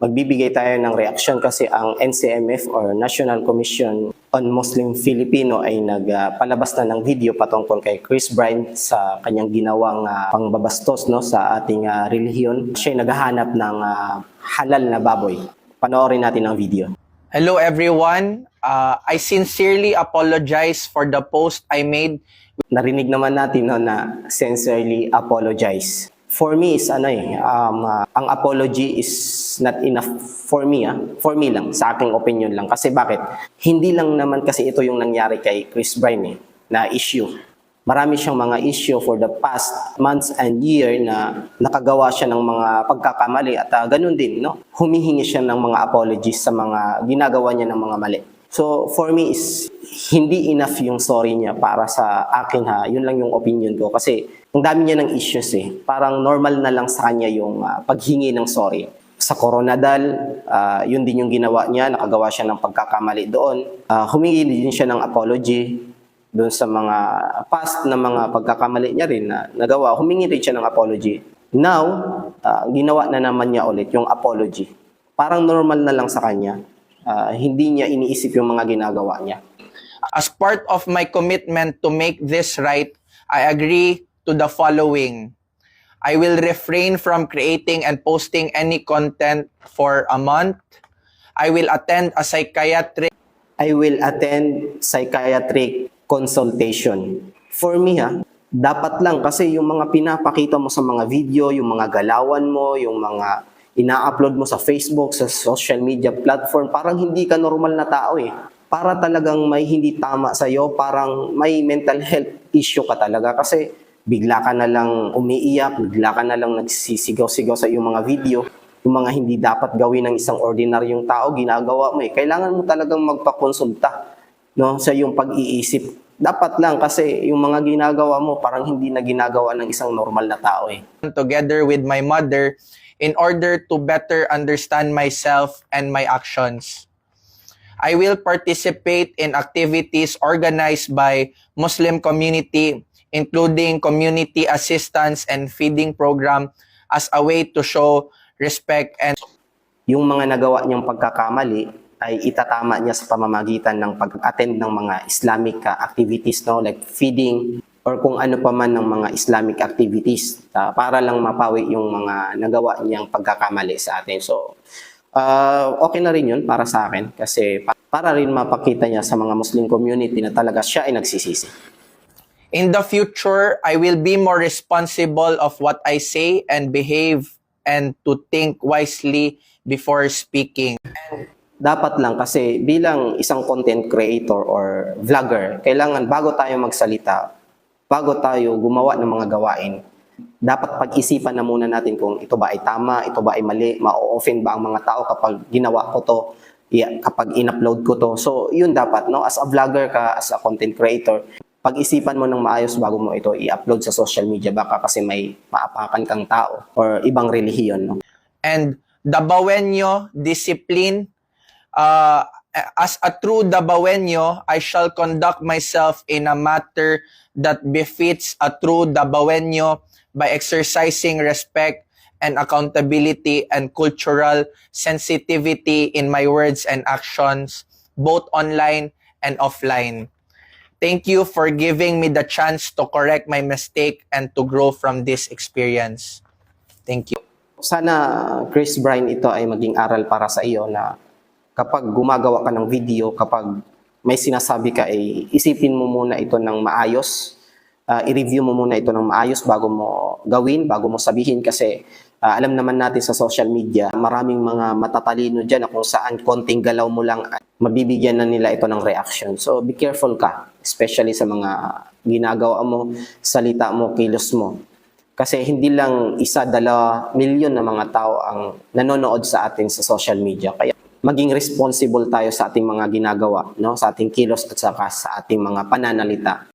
magbibigay tayo ng reaksyon kasi ang NCMF or National Commission on Muslim Filipino ay nagpalabas na ng video patungkol kay Chris Bryant sa kanyang ginawang ah, pangbabastos no sa ating ah, relihiyon. Siya ay naghahanap ng ah, halal na baboy. Panoorin natin ang video. Hello everyone. Uh, I sincerely apologize for the post I made. Narinig naman natin no, na sincerely apologize. For me is ano eh, um, ah, ang apology is not enough for me ah. For me lang, sa aking opinion lang. Kasi bakit? Hindi lang naman kasi ito yung nangyari kay Chris Bryant eh, na issue. Marami siyang mga issue for the past months and year na nakagawa siya ng mga pagkakamali at ah, ganun din, no? Humihingi siya ng mga apologies sa mga ginagawa niya ng mga mali. So for me is hindi enough yung sorry niya para sa akin ha. Yun lang yung opinion ko kasi ang dami niya ng issues eh. Parang normal na lang sa kanya yung ah, paghingi ng sorry. Sa Coronadal, ah, yun din yung ginawa niya. Nakagawa siya ng pagkakamali doon. Ah, humingi din siya ng apology doon sa mga past na mga pagkakamali niya rin na nagawa. Humingi rin siya ng apology. Now, ah, ginawa na naman niya ulit yung apology. Parang normal na lang sa kanya. Ah, hindi niya iniisip yung mga ginagawa niya. As part of my commitment to make this right, I agree to the following. I will refrain from creating and posting any content for a month. I will attend a psychiatric I will attend psychiatric consultation. For me ha, dapat lang kasi yung mga pinapakita mo sa mga video, yung mga galawan mo, yung mga ina-upload mo sa Facebook, sa social media platform, parang hindi ka normal na tao eh. Para talagang may hindi tama sa'yo, parang may mental health issue ka talaga kasi bigla ka na lang umiiyak, bigla ka na lang nagsisigaw-sigaw sa iyong mga video, yung mga hindi dapat gawin ng isang ordinaryong tao, ginagawa mo eh. Kailangan mo talagang magpakonsulta no, sa iyong pag-iisip. Dapat lang kasi yung mga ginagawa mo parang hindi na ginagawa ng isang normal na tao eh. together with my mother in order to better understand myself and my actions. I will participate in activities organized by Muslim community, including community assistance and feeding program as a way to show respect and Yung mga nagawa niyang pagkakamali ay itatama niya sa pamamagitan ng pag-attend ng mga Islamic uh, activities no like feeding or kung ano pa man ng mga Islamic activities uh, para lang mapawi yung mga nagawa niyang pagkakamali sa atin. So uh, okay na rin yun para sa akin kasi pa- para rin mapakita niya sa mga Muslim community na talaga siya ay nagsisisi. In the future, I will be more responsible of what I say and behave and to think wisely before speaking. Dapat lang kasi bilang isang content creator or vlogger, kailangan bago tayo magsalita, bago tayo gumawa ng mga gawain, dapat pag-isipan na muna natin kung ito ba ay tama, ito ba ay mali, ma-offend ba ang mga tao kapag ginawa ko to, kapag in-upload ko to. So, yun dapat, no? As a vlogger ka, as a content creator, pag-isipan mo ng maayos bago mo ito i-upload sa social media baka kasi may maapakan kang tao or ibang relihiyon, no? and Dabawenyo discipline. Uh, as a true Dabawenyo, I shall conduct myself in a matter that befits a true Dabawenyo by exercising respect and accountability and cultural sensitivity in my words and actions, both online and offline. Thank you for giving me the chance to correct my mistake and to grow from this experience. Thank you. sana Chris Bryan ito ay maging aral para sa iyo na kapag gumagawa ka ng video, kapag may sinasabi ka ay isipin mo muna ito ng maayos, Ah, i-review mo muna ito ng maayos bago mo gawin, bago mo sabihin kasi ah, alam naman natin sa social media, maraming mga matatalino dyan na kung saan konting galaw mo lang ay mabibigyan na nila ito ng reaction. So be careful ka, especially sa mga ginagawa mo, salita mo, kilos mo. Kasi hindi lang isa, dalawa, milyon na mga tao ang nanonood sa atin sa social media. Kaya maging responsible tayo sa ating mga ginagawa, no? sa ating kilos at saka sa ating mga pananalita.